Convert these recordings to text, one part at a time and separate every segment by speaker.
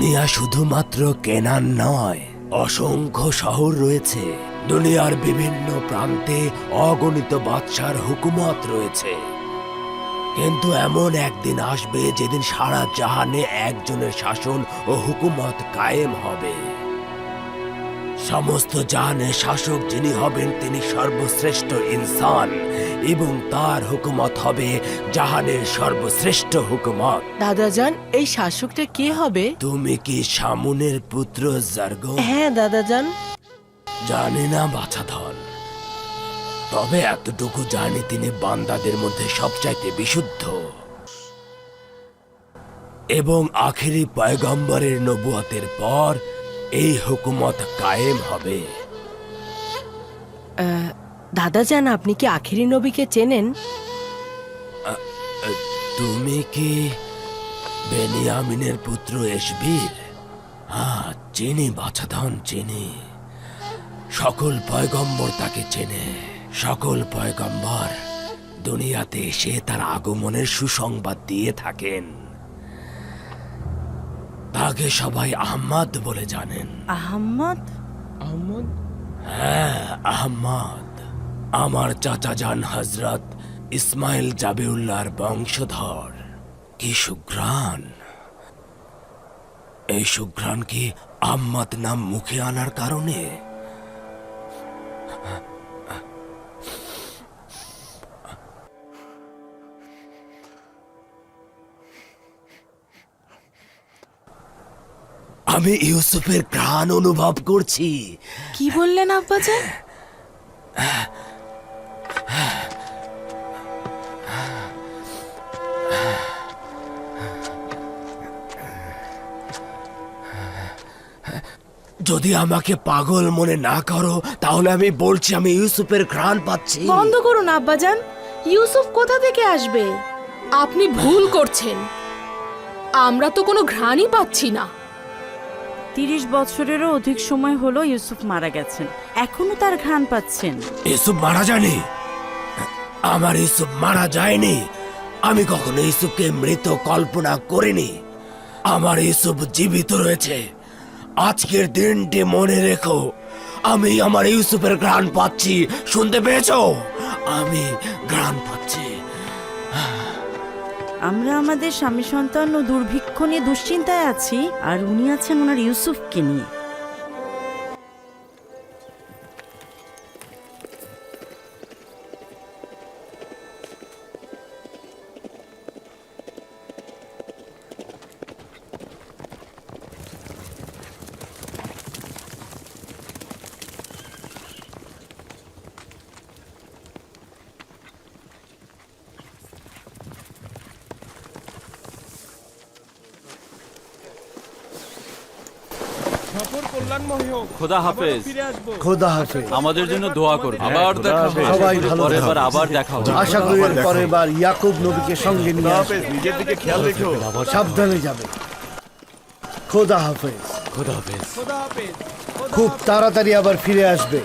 Speaker 1: দুনিয়া শুধুমাত্র কেনান নয়, অসংখ্য শহর রয়েছে। দুনিয়ার বিভিন্ন প্রান্তে অগণিত বাদশার হুকুমত রয়েছে। কিন্তু এমন একদিন আসবে যেদিন সারা জাহানে একজনের শাসন ও হুকুমত কায়েম হবে। সমস্ত জাহানের শাসক যিনি হবেন, তিনি সর্বশ্রেষ্ঠ ইনসান। এবং তার হুকুমত হবে জাহানের সর্বশ্রেষ্ঠ হুকুমত।
Speaker 2: দাদাজান এই শাসকটা কে হবে?
Speaker 1: তুমি কি সামুনের পুত্র জার্গ?
Speaker 2: হ্যাঁ দাদাজান।
Speaker 1: জানি না বাছাধন। তবে এতটুকু জানি তিনি বান্দাদের মধ্যে সবচাইতে বিশুদ্ধ। এবং আখেরি পয়গম্বরের নবুয়তের পর এই হুকুমত কায়েম হবে।
Speaker 2: আহ, দাদাজান আপনি কি আখিরি নবীকে চেনেন?
Speaker 1: তুমি কি বেনিয়ামিনের পুত্র এসবির হ্যাঁ চিনি বাছাধন চিনি। সকল পয়গম্বর তাকে চেনে। সকল পয়গম্বর দুনিয়াতে এসে তার আগমনের সুসংবাদ দিয়ে থাকেন। তাকে সবাই আহম্মদ বলে জানেন।
Speaker 3: আহম্মদ?
Speaker 1: হ্যাঁ আহম্মদ। আমার চাচা যান হজরত ইসমাইল জাবিউল্লাহর বংশধর। কি সুঘ্রাণ। এই সুঘ্রাণ কি আহম্মদ নাম মুখে আনার কারণে? আমি ইউসুফের প্রাণ অনুভব করছি।
Speaker 3: কি বললেন আব্বাজান?
Speaker 1: যদি আমাকে পাগল মনে না করো তাহলে আমি বলছি আমি ইউসুফের ঘ্রাণ পাচ্ছি।
Speaker 3: বন্ধ করুন আব্বাজান। ইউসুফ কোথা থেকে আসবে?
Speaker 4: আপনি ভুল করছেন। আমরা তো কোনো ঘ্রাণই পাচ্ছি না।
Speaker 5: তিরিশ বছরেরও অধিক সময় হলো ইউসুফ মারা গেছেন। এখনও তার ঘ্রাণ পাচ্ছেন।
Speaker 1: ইউসুফ মারা যায়নি? আমার ইউসুফ মারা যায়নি। আমি কখনো ইউসুফকে মৃত কল্পনা করিনি। আমার ইউসুফ জীবিত রয়েছে। আজকের দিনটি মনে রেখো। আমি আমার ইউসুফের ঘ্রাণ পাচ্ছি। শুনতে পেয়েছ? আমি গ্রান পাচ্ছি।
Speaker 5: আমরা আমাদের স্বামী সন্তান ও দুর্ভিক্ষ নিয়ে দুশ্চিন্তায় আছি, আর উনি আছেন ওনার ইউসুফকে নিয়ে।
Speaker 6: খোদা হাফেজ।
Speaker 7: খোদা হাফেজ।
Speaker 6: আমাদের জন্য দোয়া করবে। আবার দেখা হবে
Speaker 7: সবাই ভালো
Speaker 6: পরের বার আবার দেখা হবে।
Speaker 7: আশা করি এর পরের বার ইয়াকুব নবীকে সঙ্গে নিয়ে আসবে।
Speaker 8: নিজের দিকে খেয়াল রেখো।
Speaker 7: সাবধানে যাবে। খোদা হাফেজ।
Speaker 6: খোদা হাফেজ।
Speaker 7: খুব তাড়াতাড়ি আবার ফিরে আসবে।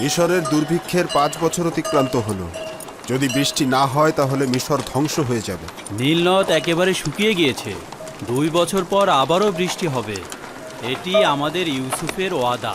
Speaker 8: মিশরের দুর্ভিক্ষের পাঁচ বছর অতিক্রান্ত হলো। যদি বৃষ্টি না হয়, তাহলে মিশর ধ্বংস হয়ে যাবে।
Speaker 6: নীল নদ একেবারে শুকিয়ে গিয়েছে। দুই বছর পর আবারও বৃষ্টি হবে। এটি আমাদের ইউসুফের ওয়াদা।